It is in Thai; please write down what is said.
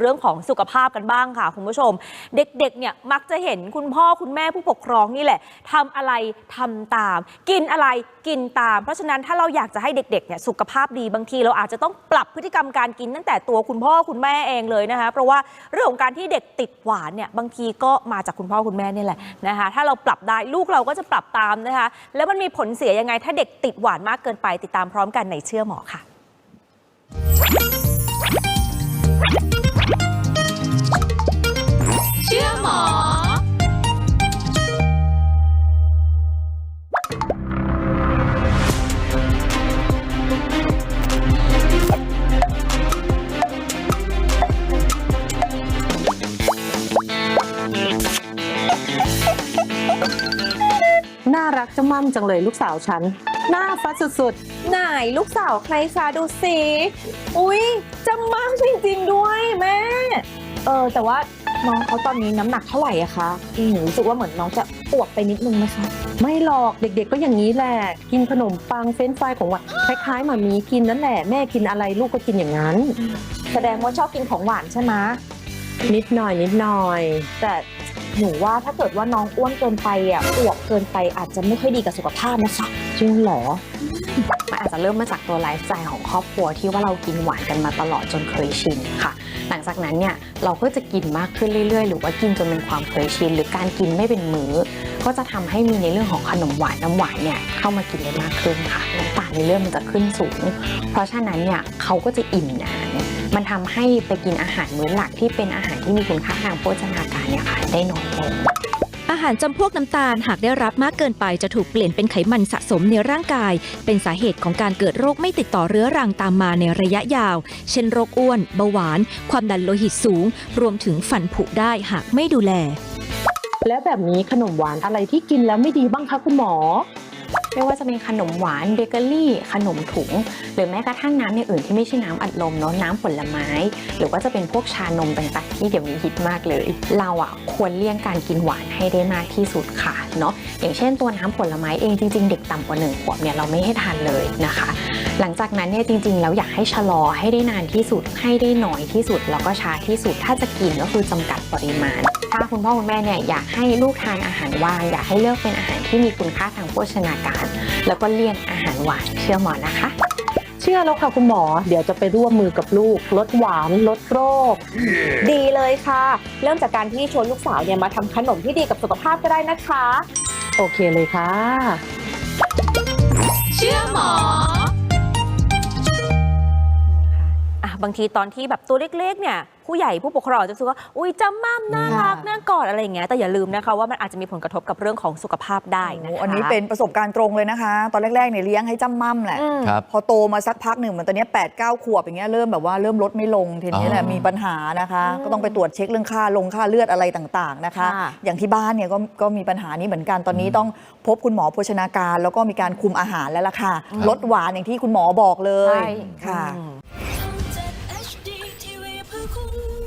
เรื่องของสุขภาพกันบ้างค่ะคุณผู้ชม เด็กๆเนี่ยมักจะเห็นคุณพ่อคุณแม่ผู้ปกครองนี่แหละทำอะไรทำตาม กินอะไรกินตาม เพราะฉะนั้นถ้าเราอยากจะให้เด็กๆเนี่ยสุขภาพดีบางทีเราอาจจะต้องปรับพฤติกรรมการกินตั้งแต่ตัวคุณพ่อคุณแม่เองเลยนะคะเพราะว่าเรื่องของการที่เด็กติดหวานเนี่ยบางทีก็มาจากคุณพ่อคุณแม่นี่แหละนะคะถ้าเราปรับได้ลูกเราก็จะปรับตามนะคะแล้วมันมีผลเสียยังไงถ้าเด็กติดหวานมากเกินไปติดตามพร้อมกันในเชื่อหมอค่ะ รักจะมั่มจังเลยลูกสาวฉัน หน้าฟัดสุดไหนลูกสาวใครคะดูสิอุ้ยจำมากจริงๆด้วยแม่ เออแต่ว่าน้องเขาตอนนี้น้ำหนักเท่าไหร่อะคะอืมรู้สึกว่าเหมือนน้องจะอวบไปนิดนึงไหมคะ ๆ ไม่หรอกเด็กๆก็อย่างนี้แหละ กินขนมปังเฟรนช์ฟรายของหวานคล้ายๆหมามีกินนั่นแหละ แม่กินอะไรลูกก็กินอย่างนั้น แสดงว่าชอบกินของหวานใช่ไหมนิดหน่อยนิดหน่อย แต่ หนูว่าถ้าเกิดว่าน้องอ้วนเกินไปอะอวบเกินไปอาจจะไม่ค่อยดีกับสุขภาพนะคะจริงเหรอ มันอาจจะเริ่มมาจากตัวไลฟ์สไตล์ของครอบครัวที่ว่าเรากินหวานกันมาตลอดจนเคยชินค่ะ หลังจากนั้นเนี่ยเราก็จะกินมากขึ้นเรื่อยๆ หรือว่ากินจนเป็นความเคยชินหรือการกินไม่เป็นมื้อ ก็จะทำให้มีในเรื่องของขนมหวานน้ำหวานเนี่ยเข้ามากินได้มากขึ้นค่ะน้ำตาลในเลือดมันจะขึ้นสูง เพราะฉะนั้นเนี่ยเขาก็จะอิ่มนานมันทำให้ไปกินอาหารมื้อหลักที่เป็นอาหารที่มีคุณค่าทางโภชนาการเนี่ยค่ะได้น้อยลง อาหารจำพวกน้ำตาลหากได้รับมากเกินไปจะถูกเปลี่ยนเป็นไขมันสะสมในร่างกาย เป็นสาเหตุของการเกิดโรคไม่ติดต่อเรื้อรังตามมาในระยะยาว เช่นโรคอ้วน เบาหวาน ความดันโลหิตสูง รวมถึงฝันผุได้หากไม่ดูแล แล้วแบบนี้ขนมหวานอะไรที่กินแล้วไม่ดีบ้างคะคุณหมอ ไม่ว่าจะเป็นขนมหวานเบเกอรี่ขนมถุง หรือแม้กระทั่งน้ำอย่างอื่นที่ไม่ใช่น้ำอัดลมเนาะน้ำผลไม้ หรือว่าจะเป็นพวกชานมต่างๆที่เดี๋ยวนี้ฮิตมากเลย เราอะควรเลี่ยงการกินหวานให้ได้มากที่สุดค่ะเนาะอย่างเช่นตัวน้ำผลไม้เองจริง ๆ เด็กต่ำกว่าหนึ่งขวบเนี่ยเราไม่ให้ทานเลยนะคะ หลังจากนั้นเนี่ยจริงๆแล้วอยากให้ชะลอให้ได้นานที่สุด ให้ได้น้อยที่สุด แล้วก็ช้าที่สุด ถ้าจะกินก็คือจำกัดปริมาณ ถ้าคุณพ่อคุณแม่เนี่ยอยากให้ลูกทานอาหารว่างอยากให้เลือกเป็นอาหารที่มีคุณค่าทางโภชนาการ แล้วก็เลี่ยงอาหารหวานเชื่อหมอนะคะเชื่อแล้วค่ะคุณหมอ เดี๋ยวจะไปร่วมมือกับลูก ลดหวาน ลดโรค ดีเลยค่ะ เริ่มจากการที่ชวนลูกสาวเนี่ยมาทำขนมที่ดีกับสุขภาพก็ได้นะคะ โอเคเลยค่ะ เชื่อ บางทีตอนที่แบบตัวเล็กๆเนี่ยผู้ใหญ่ผู้ปกครองจะรู้สึกว่าอุ้ยจำม่ำน่ารักน่ากอดอะไรอย่างเงี้ยแต่อย่าลืมนะคะว่ามันอาจจะมีผลกระทบกับเรื่องของสุขภาพได้นะโอ้คะอันนี้เป็นประสบการณ์ตรงเลยนะคะ ตอนแรกๆเนี่ยเลี้ยงให้จ้ำม่ำแหละอืมครับพอโตมาสักพักหนึ่งเหมือนตอนเนี้ยแปดเก้าขวบอย่างเงี้ยเริ่มแบบว่าเริ่มลดไม่ลงทีนี้แหละอ๋อมีปัญหานะคะอืมก็ต้องไปตรวจเช็คเรื่องค่าลงค่าเลือดอะไรต่างๆนะคะค่ะอย่างที่บ้านเนี่ยก็ก็มีปัญหานี้เหมือนกันตอนนี้ต้องพบคุณหมอโภชนาการ แล้วก็มีการคุมอาหารแล้วล่ะค่ะลดหวานอย่างที่คุณหมอบอกเลยใช่ค่ะอืม 空